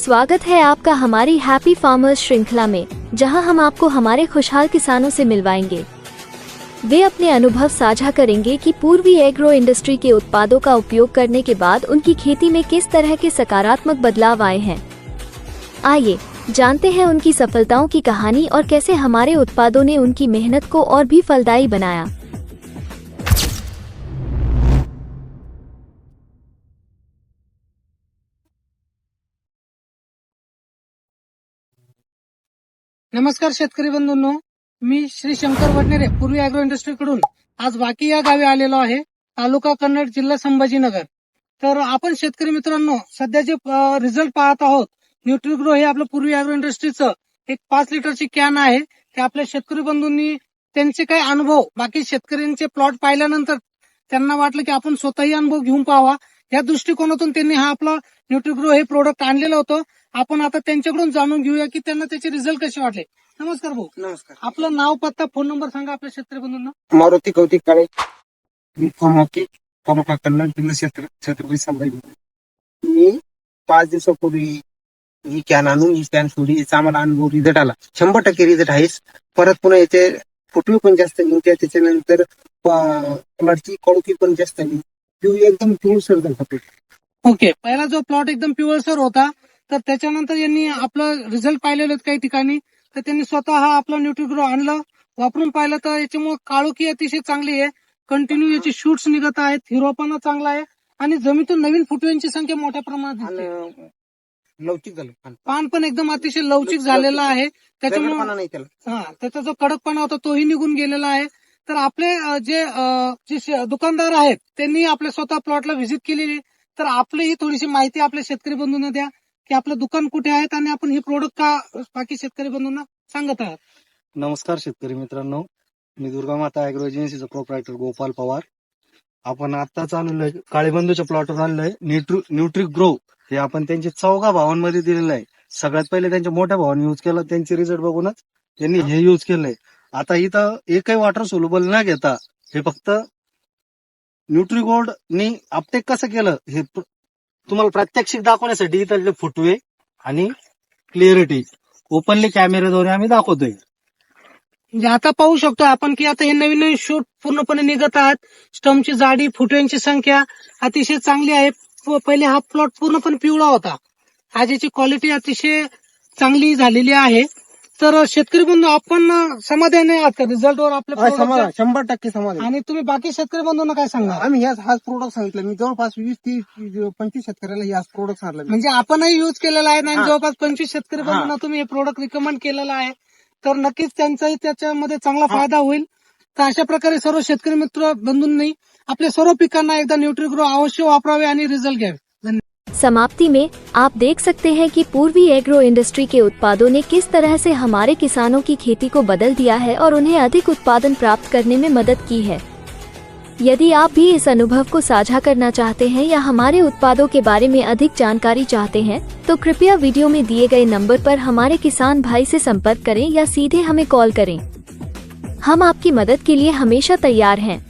स्वागत है आपका हमारी हैप्पी फार्मर्स श्रृंखला में, जहाँ हम आपको हमारे खुशहाल किसानों से मिलवाएँगे। वे अपने अनुभव साझा करेंगे कि पूर्वी एग्रो इंडस्ट्री के उत्पादों का उपयोग करने के बाद उनकी खेती में किस तरह के सकारात्मक बदलाव आए हैं। आइए, जानते हैं उनकी सफलताओं की कहानी और कैसे हमारे उत्पादों ने उनकी मेहनत को और भी फलदायी बनाया। नमस्कार शेतकरी बंधूंनो मी श्री शंकर वडनेरे पूर्वी अॅग्रो इंडस्ट्री कडून आज वाकी या गावी आलेलो आहे तालुका कन्नड जिल्हा संभाजीनगर. तर आपण शेतकरी मित्रांनो सध्या जे रिझल्ट पाहत आहोत न्यूट्रिग्रो हे आपलं पूर्वी अॅग्रो इंडस्ट्रीचं एक पाच लिटरची कॅन आहे. ते आपल्या शेतकरी बंधूंनी त्यांचे काही अनुभव बाकी शेतकऱ्यांचे प्लॉट पाहिल्यानंतर त्यांना वाटलं की आपण स्वतःही अनुभव घेऊन पाहावा. या दृष्टिकोनातून त्यांनी हा आपला न्यूट्रिग्रो हे प्रोडक्ट आणलेलं होतं. आपण आता त्यांच्याकडून जाणून घेऊया की त्यांना त्याचे रिझल्ट कसे वाटले. नमस्कार भाऊ. नमस्कार. आपलं नाव पत्ता फोन नंबर सांगा आपल्या शेतकरी बंधूंना मारुती कौतिक काळे. जिल्हा क्षेत्र छत्रपती संभाजी मी पाच दिवसापूर्वी ही कॅन आणून ही कॅन सोडली. याचा आम्हाला अनुभव रिझल्ट आला. शंभर टक्के रिझल्ट आहेच. परत पुन्हा याचे फुटवी पण जास्त निघते. त्याच्यानंतर प्लॉटची कळकी पण जास्त आली पिवळी एकदम पीक. ओके पहिला जो प्लॉट एकदम पिवळसर होता तर त्याच्यानंतर यांनी आपलं रिझल्ट पाहिलेले काही ठिकाणी तर त्यांनी स्वतः हा आपला न्यूट्रिग्रो आणलं वापरून पाहिलं तर याच्यामुळे काळोखी अतिशय चांगली आहे. कंटिन्यू याची शूट्स निघत आहेत हिरोपणा चांगला आहे आणि जमिनीतून नवीन फुटव्यांची संख्या मोठ्या प्रमाणात लवचिक झालं पान. पण एकदम अतिशय लवचिक झालेला आहे. त्याच्यामुळे हा त्याचा जो कडकपणा होता तोही निघून गेलेला आहे. तर आपले जे जे दुकानदार आहेत त्यांनी आपल्या स्वतः प्लॉटला व्हिजिट केलेली तर आपली ही थोडीशी माहिती आपल्या शेतकरी बंधूंना द्या की आपलं दुकान कुठे आहेत आणि आपण हे प्रोडक्ट का बाकी शेतकरी बंधूंना सांगत आहात. नमस्कार शेतकरी मित्रांनो. मी दुर्गा माता अॅग्रो एजन्सीचा प्रोपरायटर गोपाल पवार. आपण आत्ताच आलेलो आहे काळेबंधूच्या प्लॉटवर आलेलो आहे न्यूट्री न्यूट्रिक ग्रो हे आपण त्यांचे चौघा भावांमध्ये दिलेलं आहे. सगळ्यात पहिले त्यांच्या मोठ्या भावांनी युज केलं त्यांचे रिझल्ट बघूनच त्यांनी हे युज केलंय. आता इथं एकही वॉटर सोल्युबल न घेता हे फक्त न्यूट्रिगोल्ड नी अपटेक कसं केलं हे तुम्हाला प्रात्यक्षिक दाखवण्यासाठी इथले फुटवे आणि क्लिअरिटी ओपनली कॅमेराद्वारे आम्ही दाखवतोय. म्हणजे आता पाहू शकतो आपण की आता हे नवीन नवीन शूट पूर्णपणे निघत आहेत. स्टम्पची जाडी फुटव्यांची संख्या अतिशय चांगली आहे. पहिले हा प्लॉट पूर्णपणे पिवळा होता. आज याची क्वालिटी अतिशय चांगली झालेली आहे. तर शेतकरी बंधू आपण समाधानी आहात का रिझल्टवर आपल्या product च्या? समाधान शंभर टक्के समाधान आणि तुम्ही बाकी शेतकरी बंधूंना काय सांगणार आम्ही ह्याच हाच प्रोडक्ट सांगितलं मी जवळपास वीस तीस पंचवीस शेतकऱ्याला ह्याच प्रोडक्ट सांगितलं म्हणजे आपणही युज केलेला आहे आणि हा. जवळपास पंचवीस शेतकरी हा. बंधूंना तुम्ही हे प्रोडक्ट रिकमेंड केलेलं आहे तर नक्कीच त्यांचाही त्याच्यामध्ये चांगला हा. फायदा होईल तर अशा प्रकारे सर्व शेतकरी मित्र बंधूंनी आपल्या सर्व पिकांना एकदा न्यूट्रिग्रो अवश्य वापरावे आणि रिझल्ट घ्यावे समाप्ति में, आप देख सकते हैं कि पूर्वी एग्रो इंडस्ट्री के उत्पादों ने किस तरह से हमारे किसानों की खेती को बदल दिया है और उन्हें अधिक उत्पादन प्राप्त करने में मदद की है। यदि आप भी इस अनुभव को साझा करना चाहते हैं या हमारे उत्पादों के बारे में अधिक जानकारी चाहते हैं तो कृपया वीडियो में दिए गए नंबर पर हमारे किसान भाई से संपर्क करें या सीधे हमें कॉल करें। हम आपकी मदद के लिए हमेशा तैयार हैं।